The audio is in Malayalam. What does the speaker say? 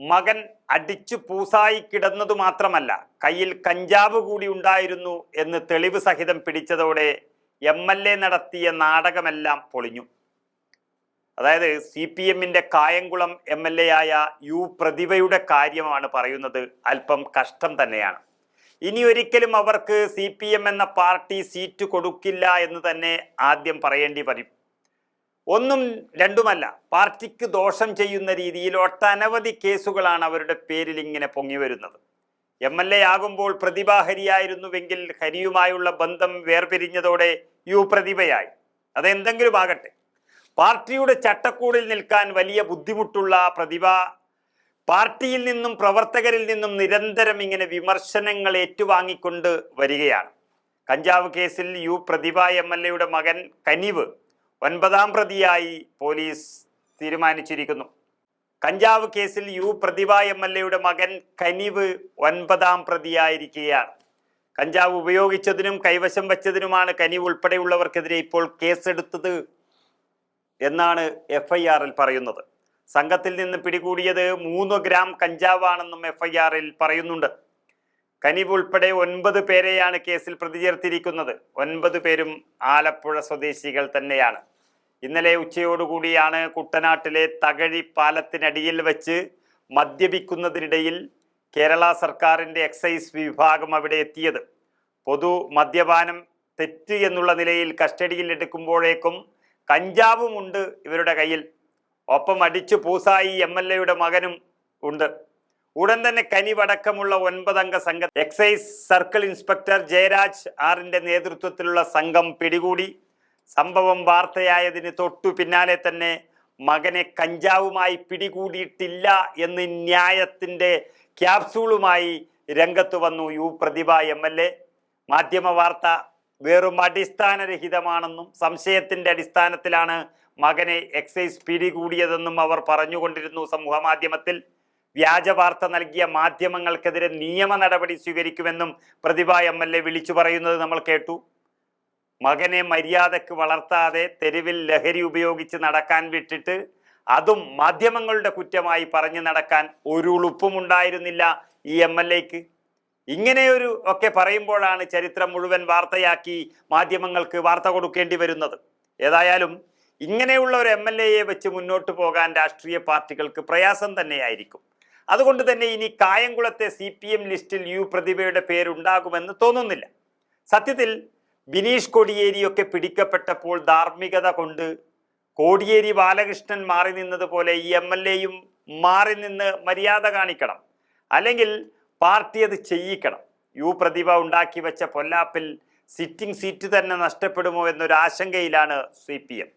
മകൻ അടിച്ചു പൂസായി കിടന്നതു മാത്രമല്ല കയ്യിൽ കഞ്ചാവ് കൂടി ഉണ്ടായിരുന്നു എന്ന് തെളിവ് സഹിതം പിടിച്ചതോടെ എം എൽ എ നടത്തിയ നാടകമെല്ലാം പൊളിഞ്ഞു. അതായത് സി പി എമ്മിന്റെ കായംകുളം എം എൽ എ ആയ യു പ്രതിഭയുടെ കാര്യമാണ് പറയുന്നത് അല്പം കഷ്ടം തന്നെയാണ്. ഇനി ഒരിക്കലും അവർക്ക് സി പി എം എന്ന പാർട്ടി സീറ്റ് കൊടുക്കില്ല എന്ന് തന്നെ ആദ്യം പറയേണ്ടി വരും. ഒന്നും രണ്ടുമല്ല പാർട്ടിക്ക് ദോഷം ചെയ്യുന്ന രീതിയിൽ ഒട്ടനവധി കേസുകളാണ് അവരുടെ പേരിൽ ഇങ്ങനെ പൊങ്ങി വരുന്നത്. എം എൽ എ ആകുമ്പോൾ പ്രതിഭാഹരിയായിരുന്നുവെങ്കിൽ ഹരിയുമായുള്ള ബന്ധം വേർപിരിഞ്ഞതോടെ യു പ്രതിഭയായി. അതെന്തെങ്കിലും ആകട്ടെ. പാർട്ടിയുടെ ചട്ടക്കൂടിൽ നിൽക്കാൻ വലിയ ബുദ്ധിമുട്ടുള്ള പ്രതിഭ പാർട്ടിയിൽ നിന്നും പ്രവർത്തകരിൽ നിന്നും നിരന്തരം ഇങ്ങനെ വിമർശനങ്ങൾ ഏറ്റുവാങ്ങിക്കൊണ്ട് വരികയാണ്. കഞ്ചാവ് കേസിൽ യു പ്രതിഭ എം എൽ എയുടെ മകൻ കനിവ് ഒൻപതാം പ്രതിയായി പോലീസ് തീരുമാനിച്ചിരിക്കുന്നു. കഞ്ചാവ് കേസിൽ യു പ്രതിഭ എം എൽ എയുടെ മകൻ കനിവ് ഒൻപതാം പ്രതിയായിരിക്കുകയാണ്. കഞ്ചാവ് ഉപയോഗിച്ചതിനും കൈവശം വച്ചതിനുമാണ് കനിവ് ഉൾപ്പെടെയുള്ളവർക്കെതിരെ ഇപ്പോൾ കേസെടുത്തത് എന്നാണ് എഫ് ഐ ആറിൽ പറയുന്നത്. സംഘത്തിൽ നിന്ന് പിടികൂടിയത് മൂന്ന് ഗ്രാം കഞ്ചാവാണെന്നും എഫ് ഐ ആറിൽ പറയുന്നുണ്ട്. കനിവ് ഉൾപ്പെടെ ഒൻപത് പേരെയാണ് കേസിൽ പ്രതി ചേർത്തിരിക്കുന്നത് ഒൻപത് പേരും ആലപ്പുഴ സ്വദേശികൾ തന്നെയാണ്. ഇന്നലെ ഉച്ചയോടുകൂടിയാണ് കുട്ടനാട്ടിലെ തകഴി പാലത്തിനടിയിൽ വെച്ച് മദ്യപിക്കുന്നതിനിടയിൽ കേരള സർക്കാരിന്റെ എക്സൈസ് വിഭാഗം അവിടെ എത്തിയത്. പൊതു മദ്യപാനം തെറ്റ് എന്നുള്ള നിലയിൽ കസ്റ്റഡിയിൽ എടുക്കുമ്പോഴേക്കും കഞ്ചാവുമുണ്ട് ഇവരുടെ കയ്യിൽ. ഒപ്പം അടിച്ചു പൂസായി എം എൽ എയുടെ മകനും ഉണ്ട്. ഉടൻ തന്നെ കനിവടക്കമുള്ള ഒൻപതംഗ സംഘം എക്സൈസ് സർക്കിൾ ഇൻസ്പെക്ടർ ജയരാജ് ആറിന്റെ നേതൃത്വത്തിലുള്ള സംഘം പിടികൂടി. സംഭവം വാർത്തയായതിന് തൊട്ടു പിന്നാലെ തന്നെ മകനെ കഞ്ചാവുമായി പിടികൂടിയിട്ടില്ല എന്ന് ന്യായത്തിന്റെ ക്യാപ്സൂളുമായി രംഗത്ത് വന്നു U Prathibha M L A. മാധ്യമ വാർത്ത വെറും അടിസ്ഥാനരഹിതമാണെന്നും സംശയത്തിന്റെ അടിസ്ഥാനത്തിലാണ് മകനെ എക്സൈസ് പിടികൂടിയതെന്നും അവർ പറഞ്ഞുകൊണ്ടിരുന്നു സമൂഹ മാധ്യമത്തിൽ. വ്യാജ വാർത്ത നൽകിയ മാധ്യമങ്ങൾക്കെതിരെ നിയമ നടപടി സ്വീകരിക്കുമെന്നും പ്രതിഭ എം എൽ എ വിളിച്ചു പറയുന്നത് നമ്മൾ കേട്ടു. മകനെ മര്യാദയ്ക്ക് വളർത്താതെ തെരുവിൽ ലഹരി ഉപയോഗിച്ച് നടക്കാൻ വിട്ടിട്ട് അതും മാധ്യമങ്ങളുടെ കുറ്റമായി പറഞ്ഞു നടക്കാൻ ഒരു ഉളുപ്പുമുണ്ടായിരുന്നില്ല ഈ എം എൽ എക്ക്. ഇങ്ങനെയൊരു ഒക്കെ പറയുമ്പോഴാണ് ചരിത്രം മുഴുവൻ വാർത്തയാക്കി മാധ്യമങ്ങൾക്ക് വാർത്ത കൊടുക്കേണ്ടി വരുന്നത്. ഏതായാലും ഇങ്ങനെയുള്ള ഒരു എം എൽ എയെ വെച്ച് മുന്നോട്ട് പോകാൻ രാഷ്ട്രീയ പാർട്ടികൾക്ക് പ്രയാസം തന്നെയായിരിക്കും. അതുകൊണ്ട് തന്നെ ഇനി കായംകുളത്തെ സി ലിസ്റ്റിൽ യു പ്രതിഭയുടെ പേരുണ്ടാകുമെന്ന് തോന്നുന്നില്ല. സത്യത്തിൽ ബിനീഷ് കോടിയേരിയൊക്കെ പിടിക്കപ്പെട്ടപ്പോൾ ധാർമ്മികത കൊണ്ട് കോടിയേരി ബാലകൃഷ്ണൻ മാറി നിന്നതുപോലെ ഈ എം എൽ എയും മാറി നിന്ന് മര്യാദ കാണിക്കണം. അല്ലെങ്കിൽ പാർട്ടി അത് ചെയ്യിക്കണം. യു പ്രതിഭ ഉണ്ടാക്കി വെച്ച പൊല്ലാപ്പിൽ സിറ്റിംഗ് സീറ്റ് തന്നെ നഷ്ടപ്പെടുമോ എന്നൊരു ആശങ്കയിലാണ് സി പി എം.